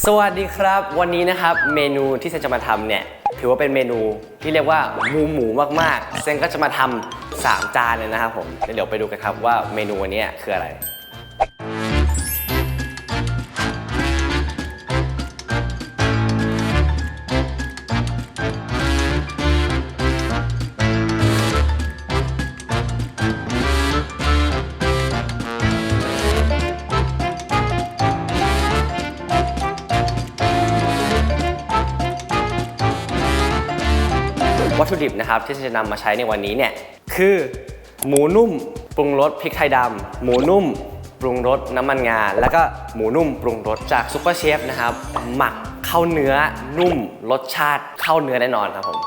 สวัสดีครับ วันนี้นะครับเมนูที่เซนจะมาทำเนี่ยถือว่าเป็นเมนูที่เรียกว่าหมูหมูมากๆ เซนก็จะมาทำสามจานเลยนะครับผมเดี๋ยวไปดูกันครับว่าเมนูวันนี้คืออะไร ถุดิบนะครับที่จะนำมาใช้ในวันนี้เนี่ยคือ หมูนุ่มปรุงรสพริกไทยดำหมูนุ่มปรุงรสน้ำมันงา แล้วก็หมูนุ่มปรุงรสจากซุปเปอร์เชฟนะครับหมักเข้าเนื้อนุ่มรสชาติเข้าเนื้อแน่นอนครับผม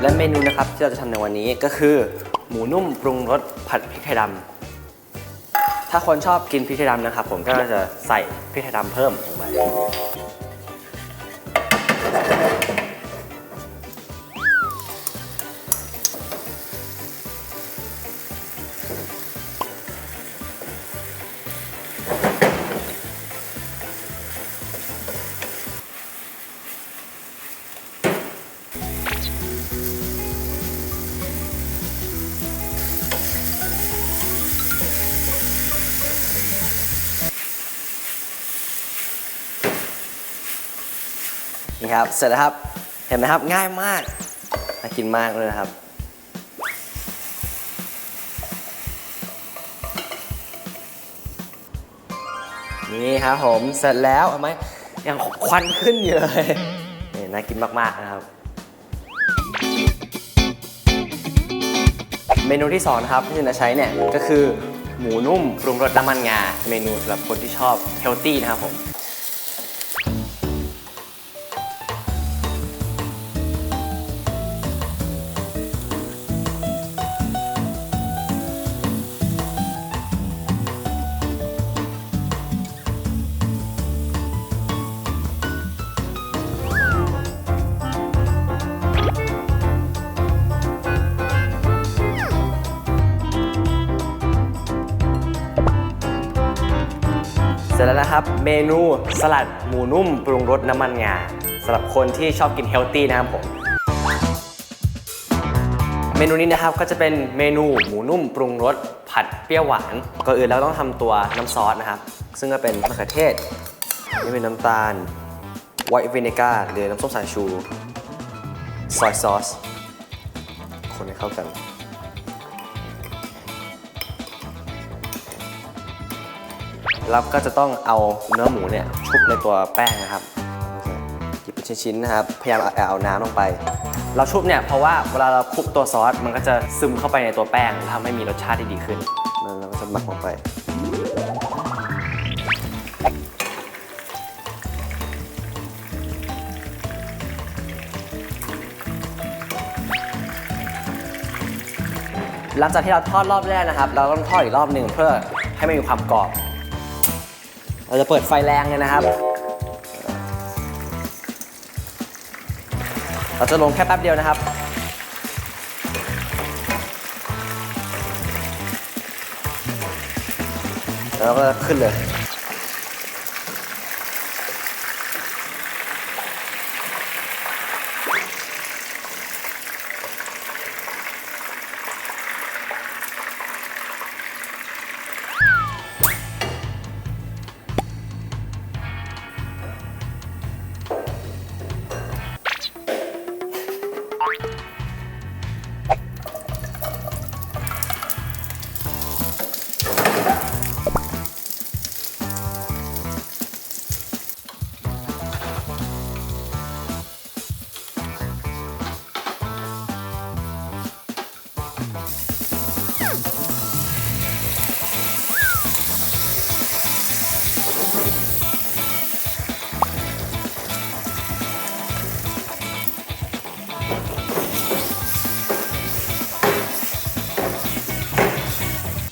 และเมนูนะครับที่เราจะทำในวันนี้ก็คือ หมูนุ่มปรุงรสผัดพริกไทยดำถ้าคนชอบกินพริกไทยดำนะครับ ผมก็จะใส่พริกไทยดำเพิ่มลงไป นี่ครับ เสร็จแล้วครับ เห็นไหมครับง่ายมากน่ากินมากเลยนะครับนี่ครับผมเสร็จแล้วเห็นไหมยังควันขึ้นอยู่เลยนี่น่ากินมาก ๆ นะครับ เมนูที่สองนะครับที่จะใช้เนี่ยก็คือหมูนุ่มปรุงรสน้ำมันงา เมนูสำหรับคนที่ชอบเฮลตี้นะครับผม สร็จแล้วนะครับ เมนูสลัดหมูนุ่มปรุงรสน้ำมันงาสำหรับคนที่ชอบกินเฮลตี้นะครับผม เมนูนี้นะครับก็จะเป็นเมนูหมูนุ่มปรุงรสผัดเปรี้ยวหวานก่อนอื่นเราต้องทำตัวน้ำซอสนะครับ ซึ่งก็เป็นมะเขือเทศนี่เป็นน้ำตาลไวท์วินิก้าหรือน้ำส้มสายชู ซอยซอส คนให้เข้ากัน เราก็จะต้องเอาเนื้อหมูเนี่ยชุบในตัวแป้งนะครับหยิบเป็นชิ้นๆนะครับ พยายามเอาเอาน้ำลงไป เราชุบเนี่ยเพราะว่าเวลาเราคลุกตัวซอสมันก็จะซึมเข้าไปในตัวแป้งทำให้มีรสชาติที่ดีขึ้นแล้วเราก็จะหมักลงไปหลังจากที่เราทอดรอบแรกนะครับ เราต้องทอดอีกรอบหนึ่งเพื่อให้มันมีความกรอบ เราจะเปิดไฟแรงเลยนะครับ เราจะลงแค่แป๊บเดียวนะครับ แล้วก็ขึ้นเลย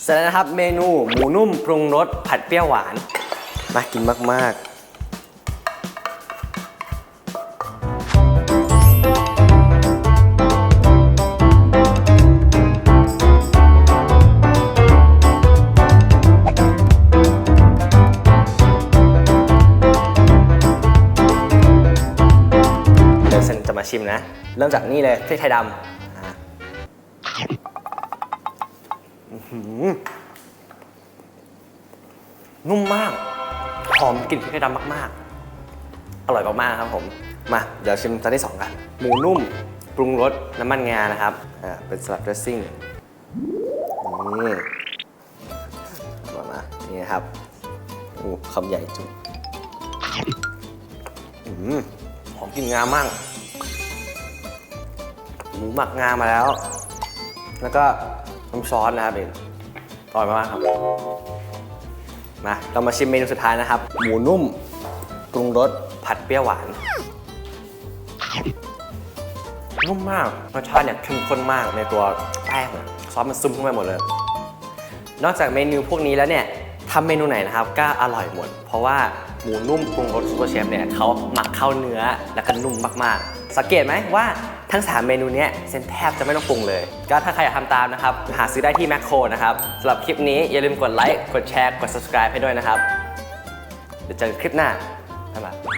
เสร็จแล้วนะครับเมนูหมูนุ่มปรุงรสผัดเปรี้ยวหวานน่ากินมาก ๆเดี๋ยวฉันจะมาชิมนะ เริ่มจากนี่เลยพริไทยดำ นุ่มมาก หอมกลิ่นพริกไทยดำมากๆ อร่อยมากๆครับผม มาเดี๋ยวชิมจานที่สองกัน หมูนุ่ม ปรุงรสน้ำมันงานะครับ อ่า เป็นสลัดดรสซิ่ง นี่มามานี่นะครับโอ้คำใหญ่จุ๊บอืมหอมกลิ่นงามากหมูหมักงามาแล้ว แล้วก็ น้ำซอสนะครับเป็นอร่อยมากครับมาเรามาชิมเมนูสุดท้ายนะครับ หมูนุ่มปรุงรสผัดเปรี้ยวหวานนุ่มมากรสชาติเนี่ยเข้มข้นมากในตัวแป้งซอสมันซึมเข้าไปหมดเลย นอกจากเมนูพวกนี้แล้วเนี่ยทำเมนูไหนนะครับก็อร่อยหมด เพราะว่าหมูนุ่มปรุงรสซูเปอร์เชฟเนี่ยเขาหมักเข้าเนื้อแล้วก็นุ่มมากๆ สังเกตไหมว่า ทั้ง 3 เมนูนี้เซนแทบจะไม่ต้องปรุงเลย ก็ถ้าใครอยากทำตามนะครับ หาซื้อได้ที่แมคโครนะครับสำหรับคลิปนี้อย่าลืมกดไลค์กดแชร์กด subscribe ให้ด้วยนะครับเดี๋ยวเจอกันคลิปหน้าบ๊ายบาย